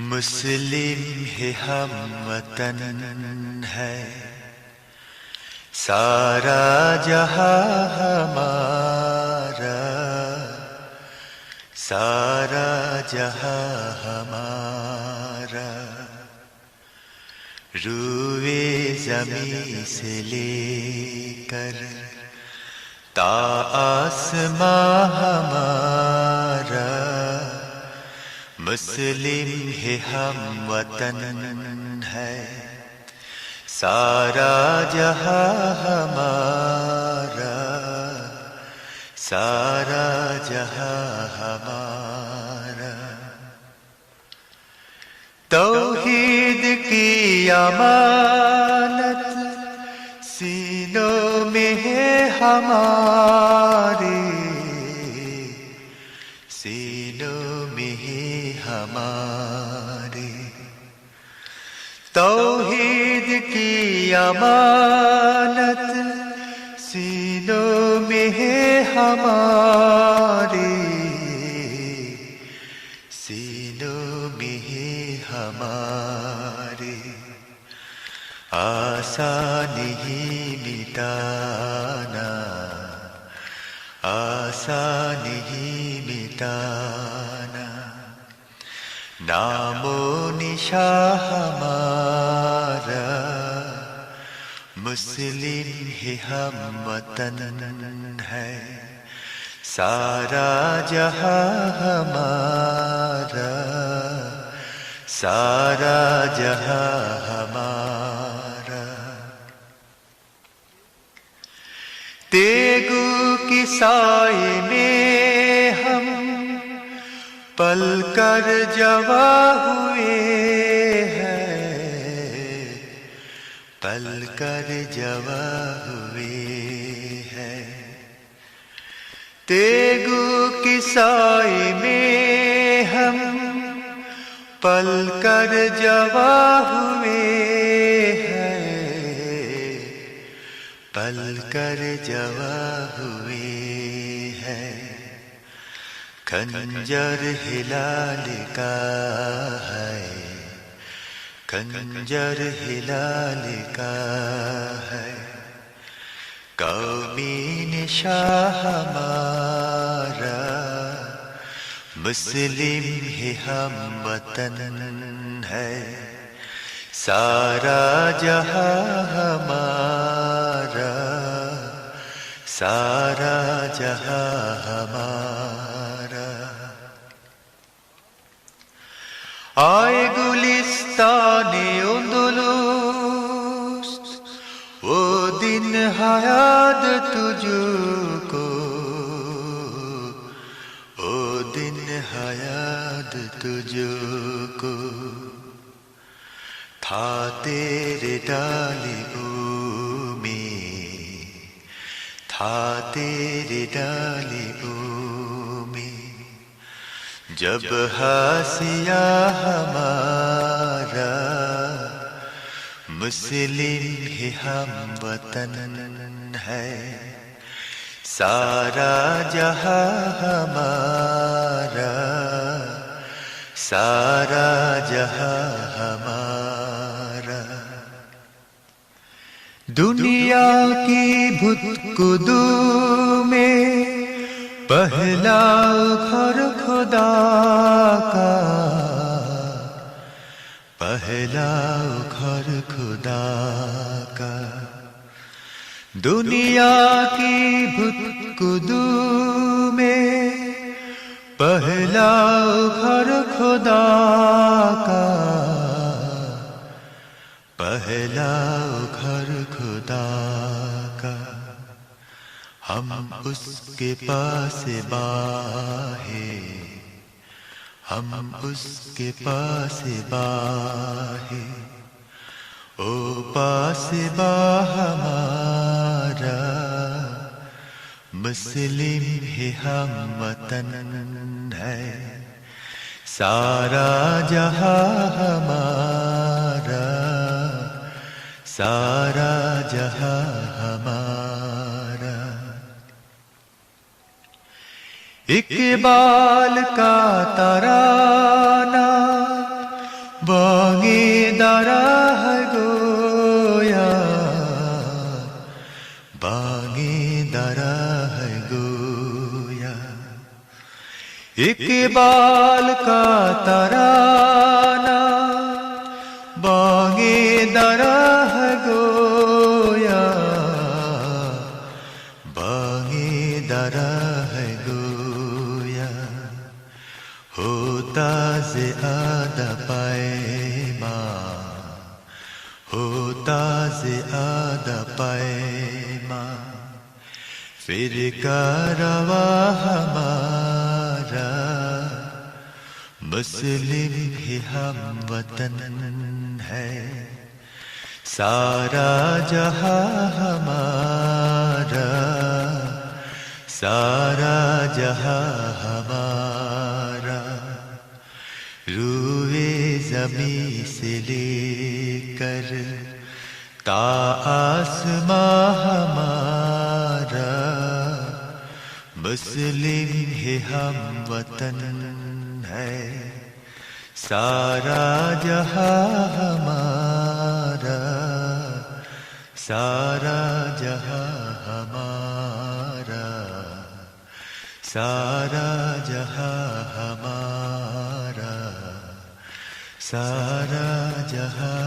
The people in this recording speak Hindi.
मुस्लिम है हम वतन है। सारा जहाँ हमारा, सारा जहाँ हमारा। रूए जमी से लेकर ता आसमां हमारा। मुस्लिम है हम वतन है। सारा जहाँ हमारा, सारा जहाँ हमारा। तौहीद की अमानत, सीनों में है हमारे। तौहीद की अमानत सीनों में है हमारे। सीनों में है हमारे। आसानी ही मिटाना, आसानी ही मिटाना। नामो निशा हमारा। मुस्लिम है हम वतन है। सारा जहाँ हमारा, सारा जहाँ हमारा। तेगु की साए में हम पल कर जवा हुए पल कर जवा हुए हैं। तेगु किसाई में हम पल कर जवा हुए हैं। पल कर जवा हुए हैं। खंजर हिलाल का है। खंजर हिलाल का है कौमी निशाह हमारा, मुस्लिम ही हम वतन है। सारा जहाँ हमारा। सारा जहाँ हमारा। आए दिन हयाद तुझको। ओ दिन हयाद तुझको। था तेरे डाली भूमि। था तेरे डाली भूमि। जब हासिया हमारा मुस्लिम है हम वतन है। सारा जहाँ हमारा, सारा जहाँ हमारा। दुनिया की भुतकुदू में पहला घर खुदा का। पहला घर खुदा का। दुनिया की भुत भुतकुदू में पहला घर खुदा का। पहला घर खुदा का। हम उसके पास बाहे, हम उसके पास बाहे। ओ पास हमारा, मुस्लिम है हम वतन है। सारा जहाँ हमारा, सारा जहाँ हमारा। इकबाल का तराना इकबाल का तराना, बागे है गोया। बागे है गोया। होता से आदा पाए माँ होता से आदा पाए फिर का रवा हमारा मुस्लिम ही हम वतन है। सारा जहाँ हमारा, सारा जहाँ हमारा। रूए जमी से लेकर ता आसमां हमारा। मुस्लिम है हम वतन है। सारा जहाँ हमारा सारा जहाँ हमारा सारा जहाँ हमारा सारा जहाँ